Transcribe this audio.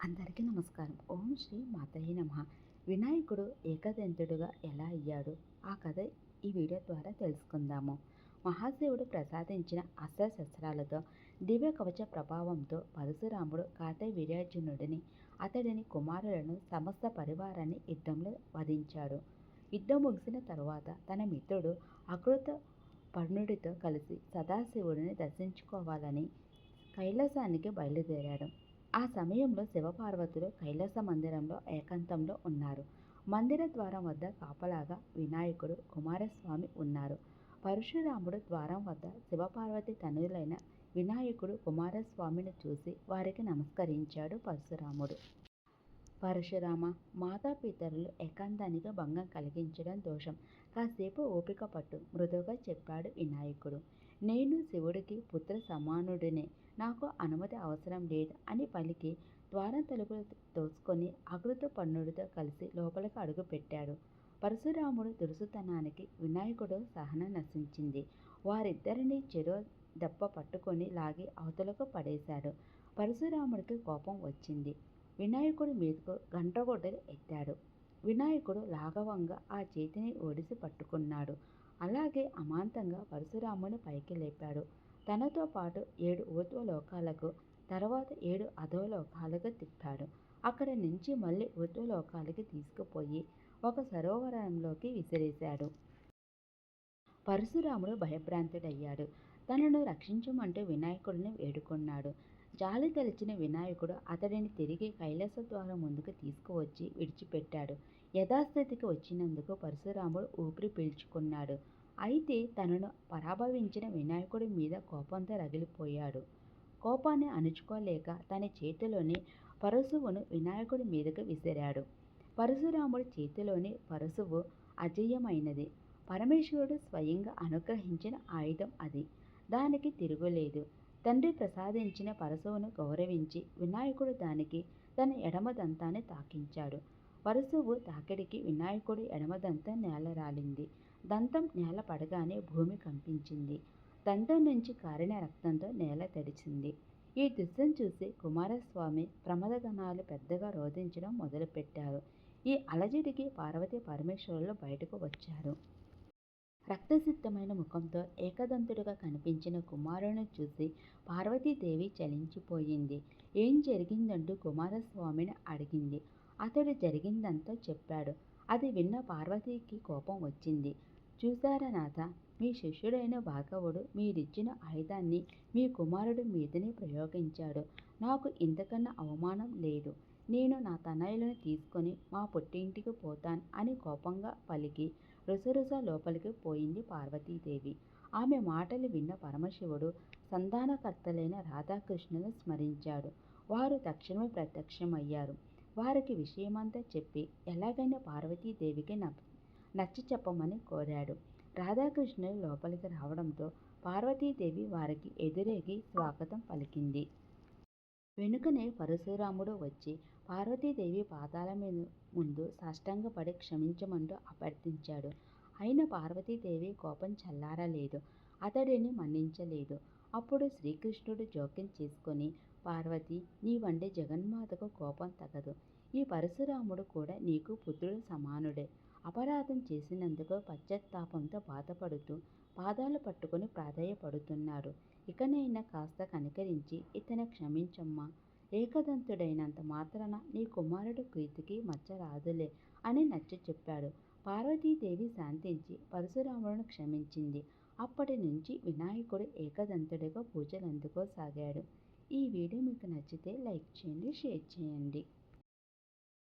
అందరికీ నమస్కారం. ఓం శ్రీ మాతయ్య నమ. వినాయకుడు ఏకదంతుడుగా ఎలా అయ్యాడు? ఆ కథ ఈ వీడియో ద్వారా తెలుసుకుందాము. మహాశివుడు ప్రసాదించిన అస్త్రశస్త్రాలతో దివ్య కవచ ప్రభావంతో పరశురాముడు కార్తీయ వీర్యార్జునుడిని అతడిని కుమారులను సమస్త పరివారాన్ని యుద్ధంలో వధించాడు. యుద్ధం ముగిసిన తరువాత తన మిత్రుడు అకృత పర్ణుడితో కలిసి సదాశివుడిని దర్శించుకోవాలని కైలాసానికి బయలుదేరాడు. ఆ సమయంలో శివపార్వతులు కైలాస మందిరంలో ఏకాంతంలో ఉన్నారు. మందిర ద్వారం వద్ద కాపలాగా వినాయకుడు కుమారస్వామి ఉన్నారు. పరశురాముడు ద్వారం వద్ద శివపార్వతి తనులైన వినాయకుడు కుమారస్వామిని చూసి వారికి నమస్కరించాడు పరశురాముడు. పరశురామ మాతాపితరులు ఏకాంతానికి భంగం కలిగించడం దోషం. కాసేపు ఓపిక పట్టు మృదువుగా చెప్పాడు వినాయకుడు. నేను శివుడికి పుత్ర సమానుడినే. నాకు అనుమతి అవసరం లేదు అని పలికి ద్వారం తలుపులు తోసుకొని అకృత పన్నుడితో కలిసి లోపలికి అడుగుపెట్టాడు పరశురాముడు దురుసుతనానికి వినాయకుడు సహనం నశించింది. వారిద్దరిని చెరో దెబ్బ పట్టుకొని లాగి అవతలకు పడేశాడు. పరశురాముడికి కోపం వచ్చింది. వినాయకుడి మీదకు గంటగొడ్డలు ఎత్తాడు. వినాయకుడు లాఘవంగా ఆ చేతిని ఒడిసి పట్టుకున్నాడు. అలాగే అమాంతంగా పరశురాముని పైకి లేపాడు. తనతో పాటు ఏడు ఊర్ధ్వలోకాలకు తర్వాత ఏడు అధోలోకాలకు తిప్పాడు. అక్కడ నుంచి మళ్ళీ ఊర్ధ్వలోకాలకి తీసుకుపోయి ఒక సరోవరంలోకి విసిరేశాడు. పరశురాముడు భయభ్రాంతుడయ్యాడు. తనను రక్షించమంటూ వినాయకుడిని వేడుకున్నాడు. జాలి తలిచిన వినాయకుడు అతడిని తిరిగి కైలాస ద్వారం ముందుకు తీసుకువచ్చి విడిచిపెట్టాడు. యథాస్థితికి వచ్చినందుకు పరశురాముడు ఊపిరి పీల్చుకున్నాడు. అయితే తనను పరాభవించిన వినాయకుడి మీద కోపంతో రగిలిపోయాడు. కోపాన్ని అణుచుకోలేక తన చేతిలోని పరశువును వినాయకుడి మీదకు విసిరాడు. పరశురాముడి చేతిలోని పరశువు అజేయమైనది. పరమేశ్వరుడు స్వయంగా అనుగ్రహించిన ఆయుధం అది. దానికి తిరుగులేదు. తండ్రి ప్రసాదించిన పరశువును గౌరవించి వినాయకుడు దానికి తన ఎడమ దంతాన్ని తాకించాడు. పరశువు తాకిడికి వినాయకుడి ఎడమ దంతం నేల రాలింది దంతం నేల పడగానే భూమి కంపించింది. దంతం నుంచి కారిన రక్తంతో నేల తడిచింది ఈ దృశ్యం చూసి కుమారస్వామి ప్రమదగణాలు పెద్దగా రోధించడం మొదలుపెట్టారు. ఈ అలజడికి పార్వతీ పరమేశ్వరులు బయటకు వచ్చారు. రక్తసిద్ధమైన ముఖంతో ఏకదంతుడుగా కనిపించిన కుమారుని చూసి పార్వతీదేవి చలించిపోయింది. ఏం జరిగిందంటూ కుమారస్వామిని అడిగింది. అతడు జరిగిందంతా చెప్పాడు. అది విన్న పార్వతీకి కోపం వచ్చింది. చూసారా నాథ మీ శిష్యుడైన భాగవుడు మీరిచ్చిన ఆయుధాన్ని మీ కుమారుడు మీదనే ప్రయోగించాడు. నాకు ఇంతకన్నా అవమానం లేదు. నేను నా తనయులను తీసుకొని మా పుట్టింటికి పోతాను అని కోపంగా పలికి రుసరుస లోపలికి పోయింది పార్వతీదేవి. ఆమె మాటలు విన్న పరమశివుడు సంధానకర్తలైన రాధాకృష్ణులను స్మరించాడు. వారు తక్షణమే ప్రత్యక్షమయ్యారు. వారికి విషయమంతా చెప్పి ఎలాగైనా పార్వతీదేవికి నచ్చి చెప్పమని కోరాడు. రాధాకృష్ణులు లోపలికి రావడంతో పార్వతీదేవి వారికి ఎదురేగి స్వాగతం పలికింది. వెనుకనే పరశురాముడు వచ్చి పార్వతీదేవి పాదాల మీద ముందు సాష్టాంగపడి క్షమించమంటూ అభ్యర్థించాడు. అయిన పార్వతీదేవి కోపం చల్లారలేదు. అతడిని మన్నించలేదు. అప్పుడు శ్రీకృష్ణుడు జోక్యం చేసుకొని పార్వతి నీ వంటి జగన్మాతకు కోపం తగదు. ఈ పరశురాముడు కూడా నీకు పుత్రుడు సమానుడే. అపరాధం చేసినందుకు పశ్చాత్తాపంతో బాధపడుతూ పాదాలు పట్టుకొని ప్రాధాయపడుతున్నాడు ఇకనైనా కాస్త కనికరించి ఇతను క్షమించమ్మా. ఏకదంతుడైనంత మాత్రాన నీ కుమారుడు కీర్తికి మచ్చ రాదులే అని నచ్చ చెప్పాడు. పార్వతీదేవి శాంతించి పరశురాములను క్షమించింది. అప్పటి నుంచి వినాయకుడు ఏకదంతుడిగా పూజలు అందుకోసాగాడు ఈ వీడియో మీకు నచ్చితే లైక్ చేయండి షేర్ చేయండి.